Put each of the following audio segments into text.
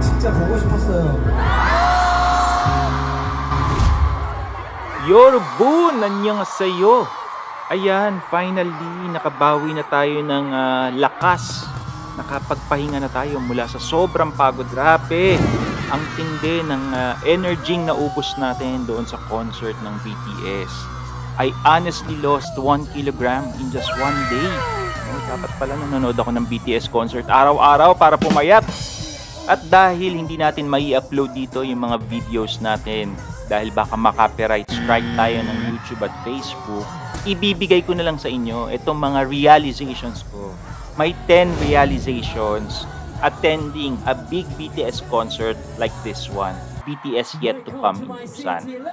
진짜 보고 싶었어요. Yorobun! Annyeonghaseyo! Ayan, finally, nakabawi na tayo ng ah, lakas. Nakapagpahinga na tayo mula sa sobrang pagod. Grabe! Ang tindi ng ah, energy na ubos natin doon sa concert ng BTS. I honestly lost 1 kilogram in just one day. Oh, dapat pala nanonood ako ng BTS concert araw-araw para pumayat. At dahil hindi natin mai upload dito yung mga videos natin dahil baka maka-copyright strike tayo ng YouTube at Facebook, ibibigay ko na lang sa inyo itong mga realizations ko. May 10 realizations attending a big BTS concert like this one. BTS yet to come in Busan.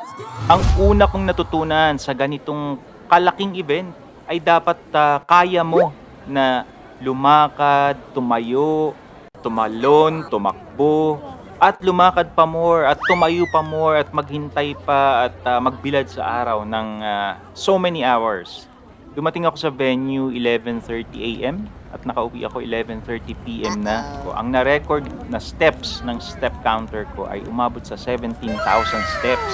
Ang una kong natutunan sa ganitong kalaking event ay dapat ah, kaya mo na lumakad, tumayo, tumalon, tumakbo, at lumakad pa more, at tumayo pa more, at maghintay pa, at ah, magbilad sa araw ng ah, so many hours. Dumating ako sa venue 11.30 a.m. at nakauwi ako 11.30 p.m. na. So, ang na-record na steps ng step counter ko ay umabot sa 17,000 steps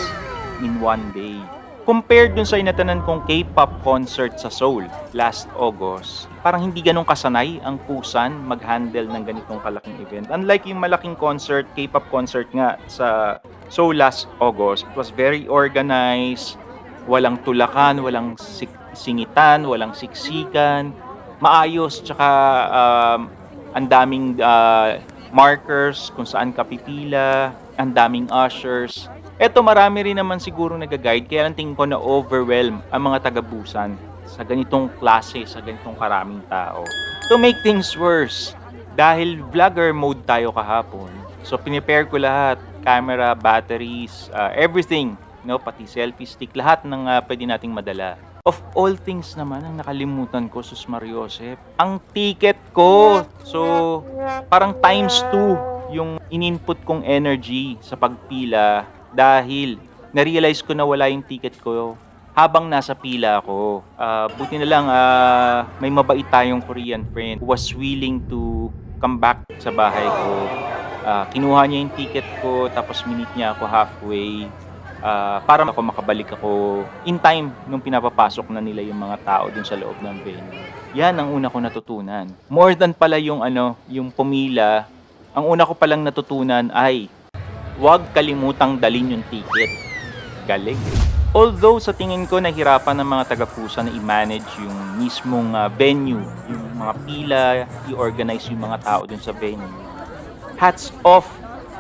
in one day. Compared dun sa inatanan kong K-pop concert sa Seoul last August, parang hindi ganun kasanay ang Pusan mag-handle ng ganitong kalaking event. Unlike yung malaking concert, K-pop concert nga sa Seoul last August, it was very organized, walang tulakan, walang singitan, walang siksikan, maayos, tsaka um, ang daming uh, markers kung saan ka pipila, ang daming ushers. Eto marami rin naman siguro nag-guide kaya lang tingin ko na overwhelm ang mga taga-busan sa ganitong klase, sa ganitong karaming tao. To make things worse, dahil vlogger mode tayo kahapon, so pinipare ko lahat, camera, batteries, uh, everything, no, pati selfie stick, lahat ng uh, pwede nating madala. Of all things naman, ang nakalimutan ko, Sus Mariosep, ang ticket ko. So, parang times two yung in-input kong energy sa pagpila dahil na-realize ko na wala yung ticket ko habang nasa pila ako. Ah, buti na lang ah, may mabait tayong Korean friend who was willing to come back sa bahay ko. Ah, kinuha niya yung ticket ko tapos minute niya ako halfway ah, para ako makabalik ako in time nung pinapapasok na nila yung mga tao dun sa loob ng venue. Yan ang una ko natutunan. More than pala yung ano, yung pumila, ang una ko palang natutunan ay huwag kalimutang dalin yung ticket. Galing. Although sa tingin ko nahirapan ng mga taga-pusa na i-manage yung mismong ah, venue, yung mga pila, i-organize yung mga tao dun sa venue. Hats off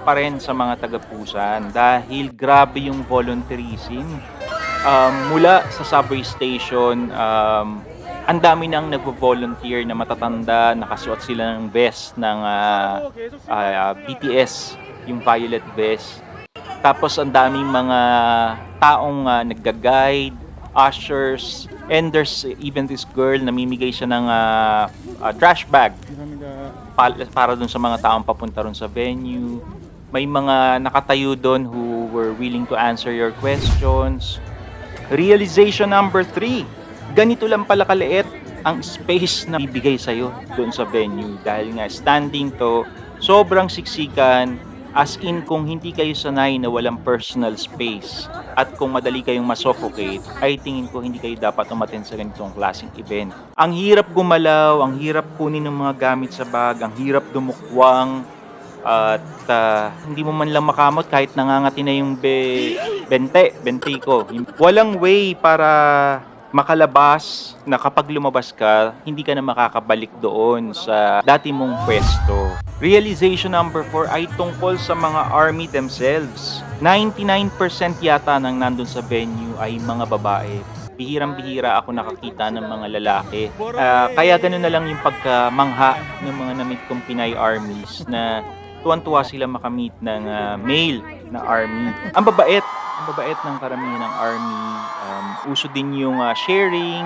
pa rin sa mga taga-pusan dahil grabe yung volunteerism. Um, mula sa subway station, um, ang dami nang nagvo-volunteer na matatanda, nakasuot sila ng vest ng ah, ah, BTS, yung violet vest. Tapos ang daming mga taong uh, nagga-guide, ushers, and there's even this girl namimigay siya ng ah, ah, trash bag pa- para dun sa mga taong papunta ron sa venue. May mga nakatayo doon who were willing to answer your questions. Realization number three, ganito lang pala kaliit ang space na bibigay sa'yo doon sa venue. Dahil nga standing to, sobrang siksikan, as in kung hindi kayo sanay na walang personal space at kung madali kayong masuffocate, ay tingin ko hindi kayo dapat umaten sa ganitong klaseng event. Ang hirap gumalaw, ang hirap kunin ng mga gamit sa bag, ang hirap dumukwang, at ah, hindi mo man lang makamot kahit nangangati na yung be, bente, bente ko. Walang way para makalabas na kapag lumabas ka, hindi ka na makakabalik doon sa dati mong pwesto. Realization number 4 ay tungkol sa mga army themselves. 99% yata ng nandun sa venue ay mga babae. Bihirang-bihira ako nakakita ng mga lalaki. Ah, kaya ganun na lang yung pagkamangha ng mga namit kong Pinay armies na tuwan-tuwa sila makamit ng ah, male na army. Ang babait, ang babait ng karamihan ng army. Um, uso din yung ah, sharing,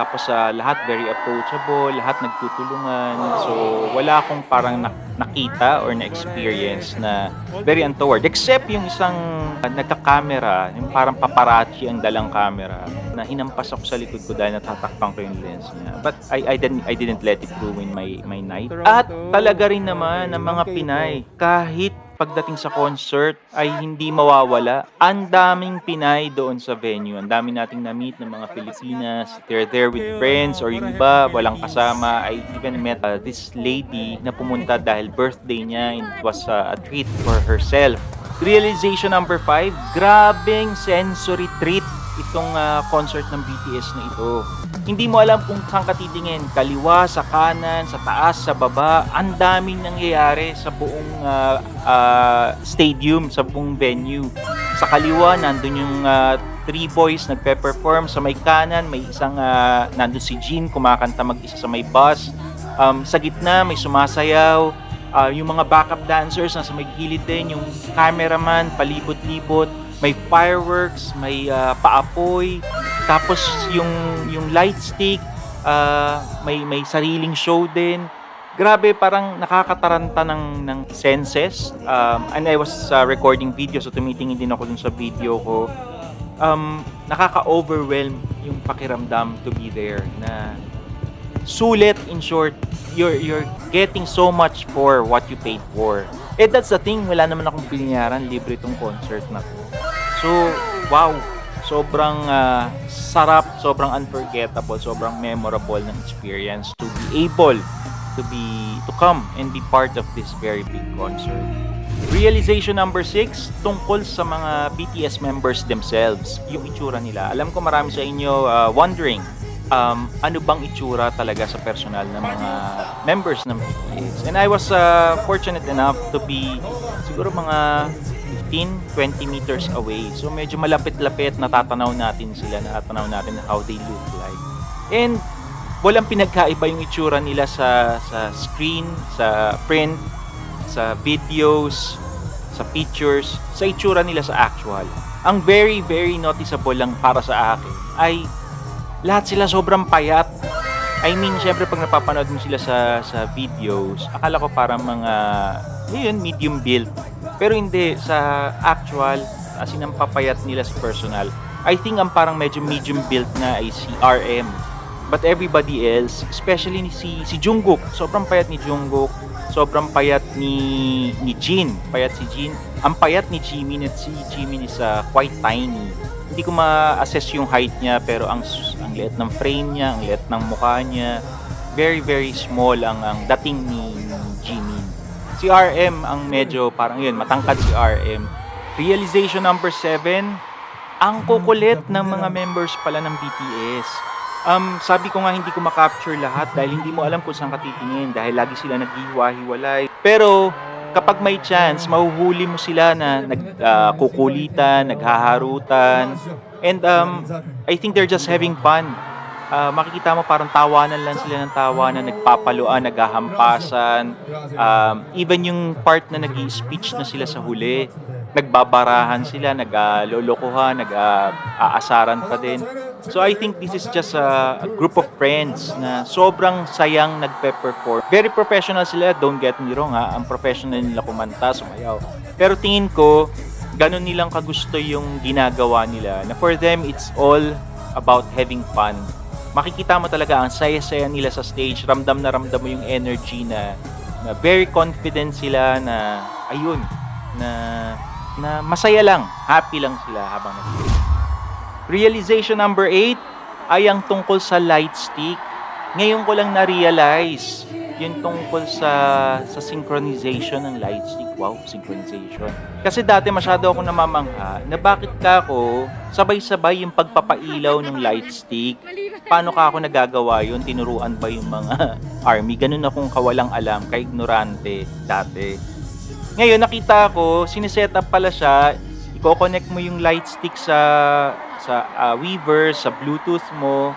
tapos sa lahat very approachable, lahat nagtutulungan. So wala akong parang nak- nakita or na-experience na very untoward. Except yung isang uh, nagka-camera, yung parang paparazzi ang dalang camera na hinampas ako sa likod ko dahil natatakpan ko yung lens niya. But I, I, didn't, I didn't let it ruin my, my night. At talaga rin naman ng mga Pinay, kahit pagdating sa concert ay hindi mawawala. Ang daming Pinay doon sa venue. Ang dami nating na-meet ng mga Filipinas. They're there with friends or yung iba, walang kasama. I even met uh, this lady na pumunta dahil birthday niya and it was uh, a treat for herself. Realization number 5, grabing sensory treat itong uh, concert ng BTS na ito. Hindi mo alam kung saan ka titingin, kaliwa, sa kanan, sa taas, sa baba. Ang daming nangyayari sa buong uh, uh, stadium, sa buong venue. Sa kaliwa, nandun yung uh, three boys nagpe-perform. Sa may kanan, may isang uh, nandun si Jean kumakanta mag-isa sa may bus. Um, sa gitna, may sumasayaw. Uh, yung mga backup dancers nasa may gilid din, yung cameraman palibot-libot may fireworks, may uh, paapoy, tapos yung yung light stick, uh, may may sariling show din. Grabe, parang nakakataranta ng, ng senses. Um, and I was uh, recording video, so tumitingin din ako dun sa video ko. Um, nakaka-overwhelm yung pakiramdam to be there na sulit in short you're you're getting so much for what you paid for eh that's the thing wala naman akong binayaran libre itong concert na to so wow sobrang uh, sarap sobrang unforgettable sobrang memorable ng experience to be able to be to come and be part of this very big concert Realization number 6 tungkol sa mga BTS members themselves, yung itsura nila. Alam ko marami sa inyo uh, wondering um, ano bang itsura talaga sa personal ng mga members ng BTS. And I was uh, fortunate enough to be siguro mga 15-20 meters away. So medyo malapit-lapit natatanaw natin sila, natatanaw natin how they look like. And walang pinagkaiba yung itsura nila sa sa screen, sa print, sa videos, sa pictures, sa itsura nila sa actual. Ang very, very noticeable lang para sa akin ay lahat sila sobrang payat. I mean, syempre pag napapanood mo sila sa sa videos, akala ko parang mga yun, medium build. Pero hindi sa actual as in ang papayat nila sa personal. I think ang parang medyo medium build na ay si RM. But everybody else, especially ni si si Jungkook, sobrang payat ni Jungkook, sobrang payat ni ni Jin, payat si Jin. Ang payat ni Jimin at si Jimin is uh, quite tiny hindi ko ma-assess yung height niya pero ang ang liit ng frame niya, ang liit ng mukha niya. Very very small ang ang dating ni. Si RM ang medyo parang yun, matangkad si RM. Realization number 7, ang kukulit ng mga members pala ng BTS. Um, sabi ko nga hindi ko makapture lahat dahil hindi mo alam kung saan ka titingin dahil lagi sila naghiwa-hiwalay. Pero kapag may chance, mahuhuli mo sila na nagkukulitan, uh, naghaharutan. And um, I think they're just having fun. Uh, makikita mo parang tawanan lang sila ng tawanan, nagpapaluan, naghahampasan. Um, even yung part na nag speech na sila sa huli, nagbabarahan sila, naglolokohan, nag-aasaran pa din. So I think this is just a, a group of friends na sobrang sayang nagpe-perform. Very professional sila, don't get me wrong ha. Ang professional nila kumanta, sumayaw. Pero tingin ko, ganun nilang kagusto yung ginagawa nila. Na for them, it's all about having fun. Makikita mo talaga ang saya-saya nila sa stage. Ramdam na ramdam mo yung energy na, na very confident sila na ayun, na na masaya lang, happy lang sila habang nag Realization number 8 ay ang tungkol sa light stick. Ngayon ko lang na-realize yung tungkol sa sa synchronization ng light stick. Wow, synchronization. Kasi dati masyado ako namamangha na bakit ka ako sabay-sabay yung pagpapailaw ng light stick. Paano ka ako nagagawa yun? Tinuruan ba yung mga army? Ganun akong kawalang alam, ka-ignorante dati. Ngayon, nakita ko, siniset up pala siya, i-connect mo yung light stick sa sa uh, Weaver, sa Bluetooth mo.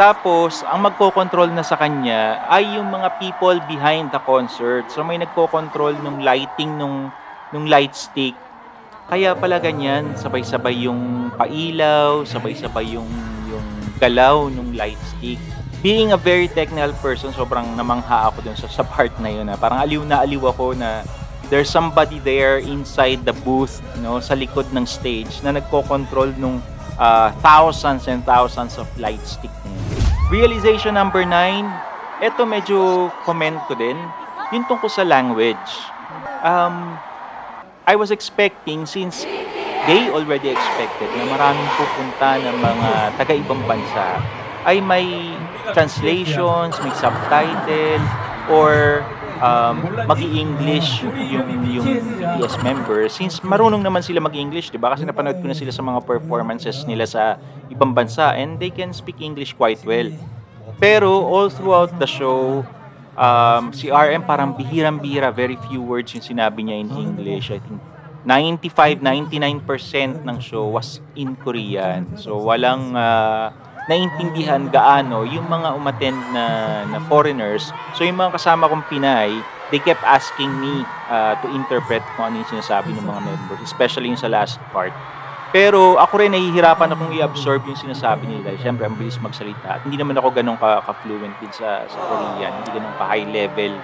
Tapos, ang magko-control na sa kanya ay yung mga people behind the concert. So, may nagko-control ng lighting nung, nung light stick. Kaya pala ganyan, sabay-sabay yung pailaw, sabay-sabay yung, yung galaw nung light stick. being a very technical person, sobrang namangha ako dun sa, sa part na yun. Na parang aliw na aliw ako na there's somebody there inside the booth, know, sa likod ng stage na nagko-control nung ah, thousands and thousands of light stick. Realization number nine, eto medyo comment ko din, yung tungkol sa language. Um, I was expecting since they already expected na maraming pupunta ng mga taga-ibang bansa ay may translations, may subtitle, or um, mag-i-English yung, yung BTS members. Since marunong naman sila mag-English, di ba? Kasi napanood ko na sila sa mga performances nila sa ibang bansa and they can speak English quite well. Pero all throughout the show, um, si RM parang bihirang-bihira, very few words yung sinabi niya in English. I think 95-99% ng show was in Korean. So walang ah, naintindihan gaano yung mga umattend na, na foreigners. So yung mga kasama kong Pinay, they kept asking me ah, to interpret kung ano yung sinasabi ng mga members, especially yung sa last part. Pero ako rin nahihirapan akong i-absorb yung sinasabi nila. Siyempre, ang bilis magsalita. At hindi naman ako ganun ka- ka-fluent din sa, sa Korean. Hindi ganun ka-high level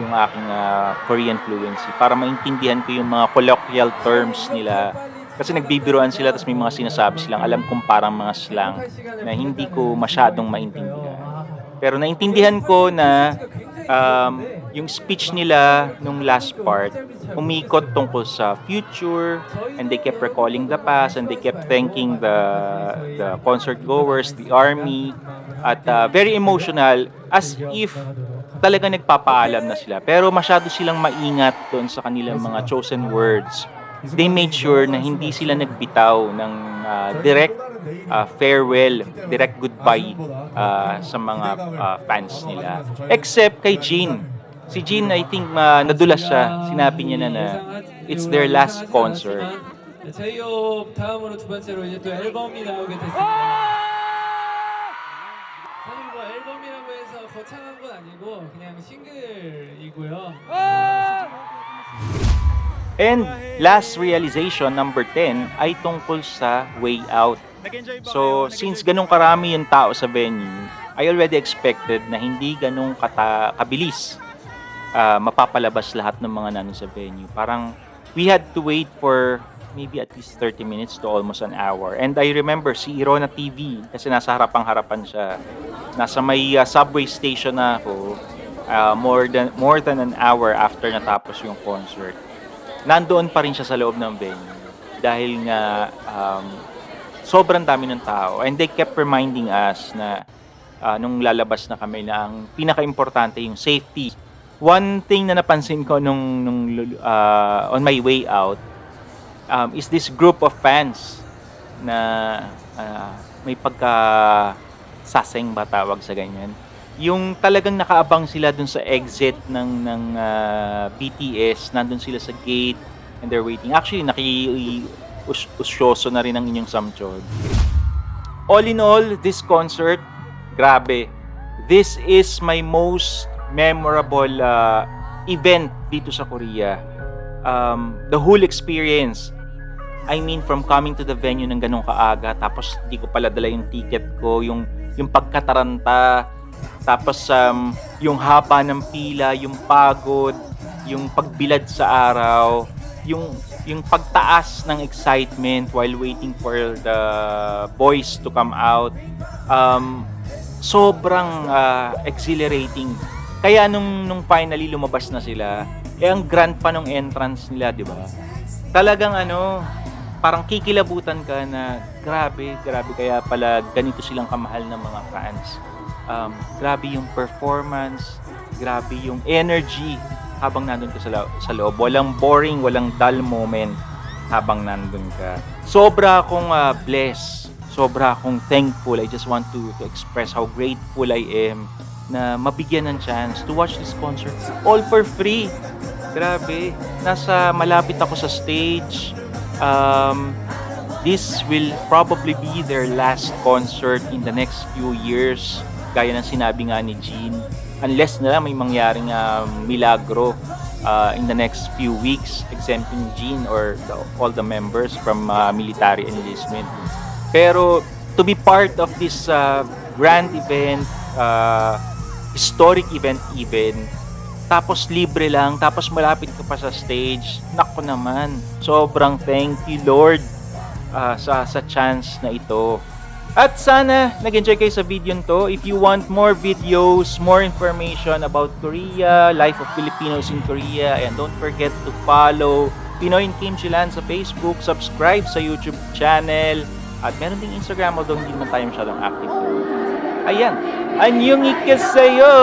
yung aking ah, Korean fluency. Para maintindihan ko yung mga colloquial terms nila. Kasi nagbibiruan sila tapos may mga sinasabi silang alam kong parang mga slang na hindi ko masyadong maintindihan. Pero naintindihan ko na um, yung speech nila nung last part, umikot tungkol sa future and they kept recalling the past and they kept thanking the the concert goers, the army at uh, very emotional as if talaga nagpapaalam na sila. Pero masyado silang maingat doon sa kanilang mga chosen words They made sure na hindi sila nagbitaw ng uh, direct uh, farewell, direct goodbye uh, sa mga uh, fans nila. Except kay Jean. Si Jean, I think, uh, nadulas siya. Sinabi niya na na it's their last concert. 네, 제이홉 다음으로 두 번째로 이제 또 앨범이 나오게 됐습니다. 사실 뭐 앨범이라고 해서 거창한 건 아니고 그냥 싱글이고요. And last realization, number 10, ay tungkol sa way out. So, since ganun karami yung tao sa venue, I already expected na hindi ganun kata kabilis ah, mapapalabas lahat ng mga nandun sa venue. Parang we had to wait for maybe at least 30 minutes to almost an hour. And I remember si Irona TV kasi nasa harapang-harapan siya. Nasa may ah, subway station na ako ah, more than more than an hour after natapos yung concert. Nandoon pa rin siya sa loob ng venue dahil nga um, sobrang dami ng tao and they kept reminding us na ah, nung lalabas na kami na ang pinaka-importante yung safety. One thing na napansin ko nung, nung ah, on my way out um, is this group of fans na ah, may pagka saseng ba tawag sa ganyan. Yung talagang nakaabang sila dun sa exit ng ng ah, BTS, nandun sila sa gate and they're waiting. Actually, naki us- usyoso na rin ang inyong samchod. All in all, this concert, grabe. This is my most memorable uh, event dito sa Korea. Um, the whole experience. I mean, from coming to the venue ng ganong kaaga, tapos di ko pala dala yung ticket ko, yung, yung pagkataranta, tapos um, yung haba ng pila, yung pagod, yung pagbilad sa araw, yung yung pagtaas ng excitement while waiting for the boys to come out. Um, sobrang ah, exhilarating. Kaya nung nung finally lumabas na sila, eh ang grand pa nung entrance nila, 'di ba? Talagang ano, parang kikilabutan ka na grabe, grabe kaya pala ganito silang kamahal ng mga fans. Um, grabe yung performance, grabe yung energy habang nandun ka sa, lo- sa loob. Walang boring, walang dull moment habang nandun ka. Sobra akong ah, blessed. Sobra akong thankful. I just want to, to express how grateful I am na mabigyan ng chance to watch this concert all for free. Grabe. Nasa malapit ako sa stage. Um, this will probably be their last concert in the next few years. Gaya ng sinabi nga ni Jean. Unless na lang may mangyaring um, milagro uh, in the next few weeks, exempting Jean or the, all the members from uh, military enlistment. Pero to be part of this uh, grand event, ah, historic event even. Tapos libre lang, tapos malapit ka pa sa stage. Nako naman, sobrang thank you Lord ah, sa sa chance na ito. At sana nag-enjoy kayo sa video to. If you want more videos, more information about Korea, life of Filipinos in Korea, and don't forget to follow Pinoy in Kimchi Land sa Facebook, subscribe sa YouTube channel, at meron ding Instagram although hindi naman tayo masyadong active. Ayan, anyong ikasayo!